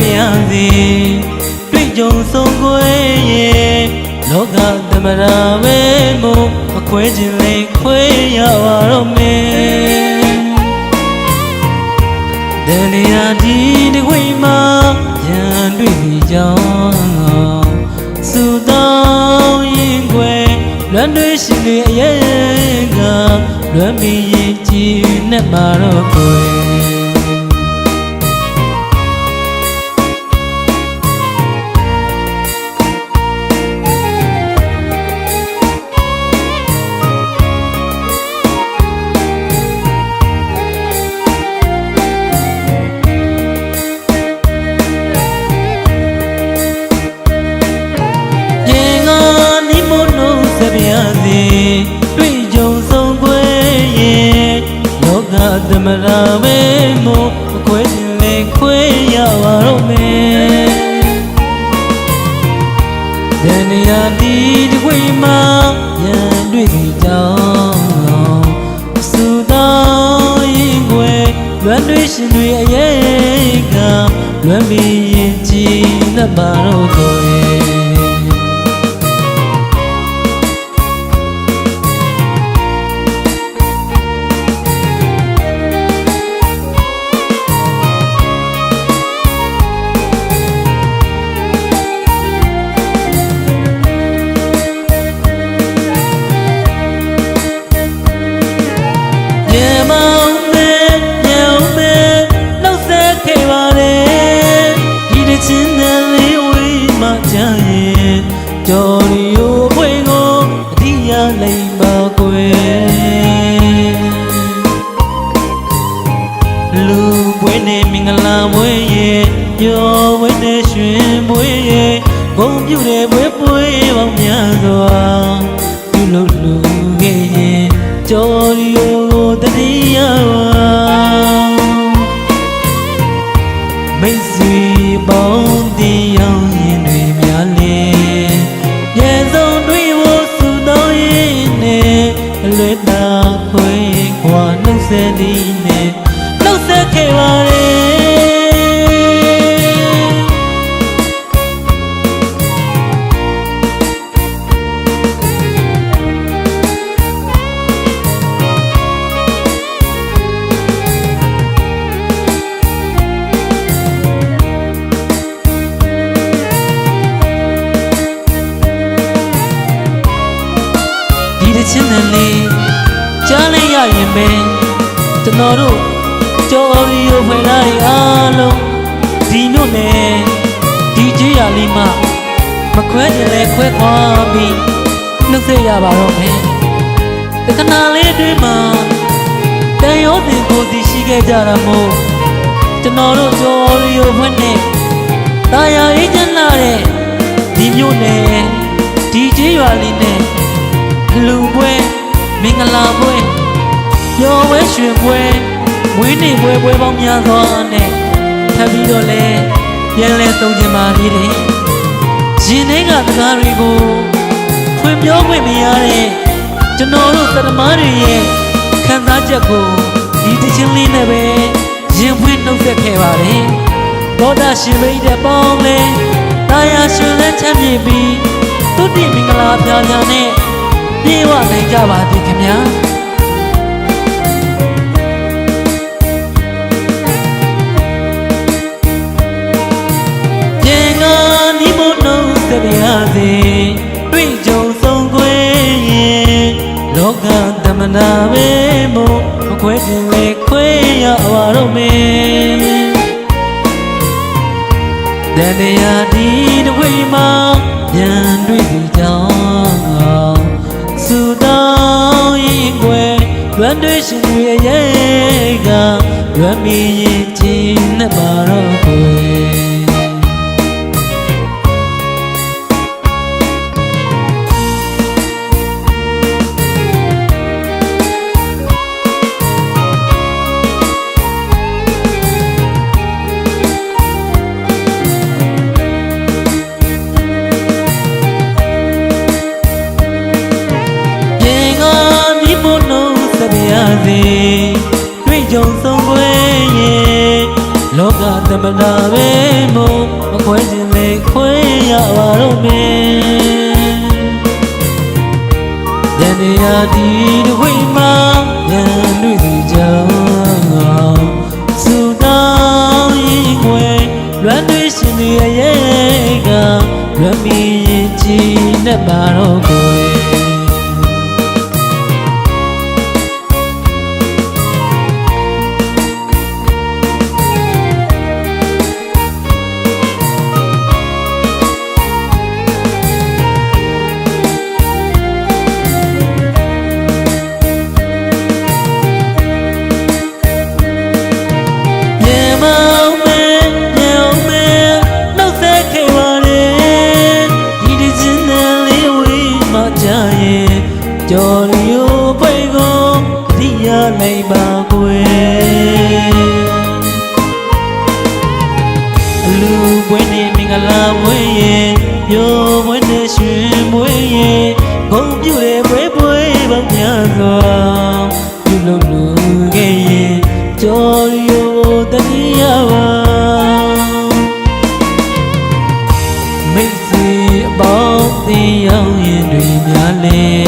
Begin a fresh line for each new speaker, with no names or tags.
ပြားစီတွေ့ကြုံဆုံးခွေရဲ့လောကသမရာပဲမို့မခွဲခြင်းလေးခွဲရပါတော့မယ်ဒလီယာဒီတခွေမှာရန်တွေ့ပြီးကြောင်းစုတောင်းရင်ခွဲလွမ်းတွေရှင်တွေအရဲ့ကလွမ်းပြီးရင်ကြည်နဲ့မှာတော့ခွေ ဍာဒီတခွေမှာရန်တွေ့ပြီးကြောင်းစုတောင်းရင်ခွေလွမ်းတွေရှင်တွေအရေးကလွမ်းပြီးရင်ကြည်လက်ပါတော့ကိုယ် ရဲ့ဂုံပြူတဲ့ဘွေးပွေးပေါင်းများစွာပြုလို့လူခဲ့ရင်ကြော်ရီယိုကိုတတိယဝါ နဲ့လေးကြားလိုက်ရရင်ပဲကျွန်တော်တို့ကြော်ရီယိုဖွယ်လာတွေအားလုံးဒီနို့နဲ့ဒီကြေးရလေးမှမခွဲကြလဲခွဲခွာပြီးနှုတ်ဆက်ရပါတော့မယ်တခဏလေးအတွင်းမှာတန်ရောစင်ကိုစီရှိခဲ့ကြတာမို့ကျွန်တော်တို့ကြော်ရီယိုဖွယ်နဲ့တာယာအေးချမ်းလာတဲ့ဒီမျိုးနဲ့ဒီကြေးရွာလေးနဲ့ လူပွဲမင်္ဂလာပွဲပျော်ပွဲရွှင်ပွဲဝင်းနေပွဲပွဲပေါင်းများစွာနဲ့ထပ်ပြီးတော့လဲပြန်လဲသုံးချင်ပါသေးတယ်ရှင်တွေကတကားတွေကိုဖွင့်ပြောခွင့်မရတဲ့ကျွန်တော်တို့သတ္တမားတွေရဲ့ခံစားချက်ကိုဒီတစ်ချင်းလေးနဲ့ပဲရင်ဖွင့်နှုတ်ဆက်ခဲ့ပါတယ်သောတာရှင်မိတ်တဲ့ပေါင်းလဲတာယာရှင်လဲချမ်းမြေပြီးသုတိမင်္ဂလာပြာပြာနဲ့ ပြေဝနိုင်ကြပါသည်ခင်ဗျာပြေငါနိမနုစပြာစေတွေ့ကြုံဆုံးခွေရင်လောကသမနာပဲမို့မခွဲခြင်းလေခွေရပါတော့မယ်တန်တရားဒီတဝိမှာပြန်တွေ့ပြီးကြောင်း မ်းတွေရှင်တွေရဲ့ကလွမ်းမီရင်ချင်းနဲ့ပါတော့ကိုယ် စပြာစီတွေ့ကြုံဆုံးပွဲရဲ့လောကသမနာပဲမို့မခွဲခြင်းလေခွဲရပါတော့မယ်တန်တရားဒီတစ်ဝိမှာ ကြော်ရီယိုပိတ်ကိုတတိယနိုင်ပါကွယ်အလူပွင့်နေမင်္ဂလာဝဲရဲ့ရိုးပွင့်နေရွှင်မွေးရဲ့ဂုံပြူတဲ့ပွဲပွဲပေါင်းများစွာပြုလုပ်လူခဲ့ရဲ့ကြော်ရီယိုတတိယပါမိတ်ဆွေအပေါင်းသင်ရောက်ရင်တွေများလဲ